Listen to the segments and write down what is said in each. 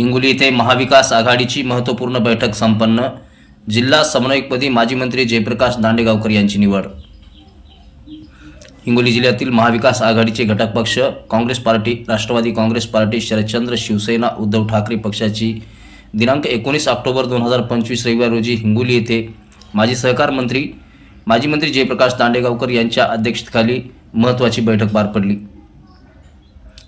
हिंगोली येथे महाविकास आघाडीची महत्त्वपूर्ण बैठक संपन्न. जिल्हा समन्वयकपदी माजी मंत्री जयप्रकाश दांडेगावकर यांची निवड. हिंगोली जिल्ह्यातील महाविकास आघाडीचे घटक पक्ष Congress party Rashtrawadi Congress party Sharadchandra Shivsena Uddhav Thackeray पक्षाची. दिनांक एकोणीस ऑक्टोबर दोन हजार पंचवीस रविवार रोजी हिंगोली येथे माजी सहकार मंत्री माजी मंत्री जयप्रकाश दांडेगावकर यांच्या अध्यक्षतेखाली महत्त्वाची बैठक पार पडली.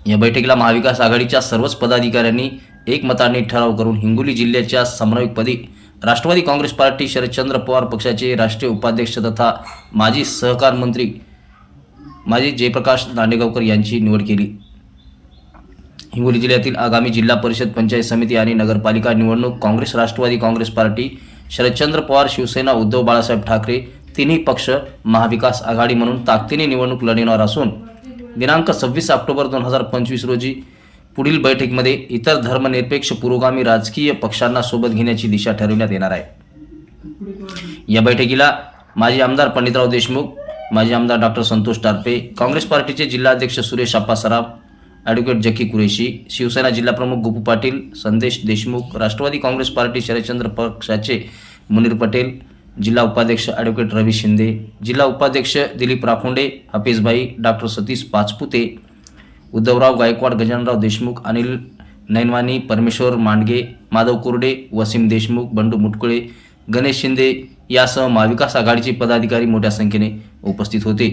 या बैठकीला महाविकास आघाडीच्या सर्वच पदाधिकाऱ्यांनी एकमताने ठराव करून हिंगोली जिल्ह्याच्या समन्वयकपदी राष्ट्रवादी काँग्रेस पार्टी शरदचंद्र पवार पक्षाचे राष्ट्रीय उपाध्यक्ष तथा माजी सहकार मंत्री माजी जयप्रकाश दांडेगावकर यांची निवड केली. हिंगोली जिल्ह्यातील आगामी जिल्हा परिषद पंचायत समिती आणि नगरपालिका निवडणूक Congress Rashtrawadi Congress party Sharadchandra Pawar Shivsena Uddhav Balasaheb Thackeray तिन्ही पक्ष महाविकास आघाडी म्हणून ताकदीने निवडणूक लढविणार असून दिनांक सव्वीस ऑक्टोबर दोन हजार पंचवीस रोजी पुढील बैठकीमध्ये इतर धर्मनिरपेक्ष पुरोगामी राजकीय पक्षांना सोबत घेण्याची दिशा ठरविण्यात येणार आहे. या बैठकीला माजी आमदार पंडितराव देशमुख माजी आमदार डॉक्टर संतोष टारपे काँग्रेस पार्टीचे जिल्हाध्यक्ष सुरेश आप्पा सराफ ॲडव्होकेट जकी कुरेशी शिवसेना जिल्हाप्रमुख गोपू पाटील संदेश देशमुख राष्ट्रवादी काँग्रेस पार्टी शरदचंद्र पक्षाचे मुनीर पटेल जिल्हा उपाध्यक्ष ॲडव्होकेट रवी शिंदे जिल्हा उपाध्यक्ष दिलीप राखोंडे हफीजभाई डॉक्टर सतीश पाचपुते उद्धवराव गायकवाड गजाननराव देशमुख अनिल नैनवानी परमेश्वर मांडगे माधव कुर्डे वसीम देशमुख बंडू मुटकुळे गणेश शिंदे यासह महाविकास आघाडीचे पदाधिकारी मोठ्या संख्येने उपस्थित होते.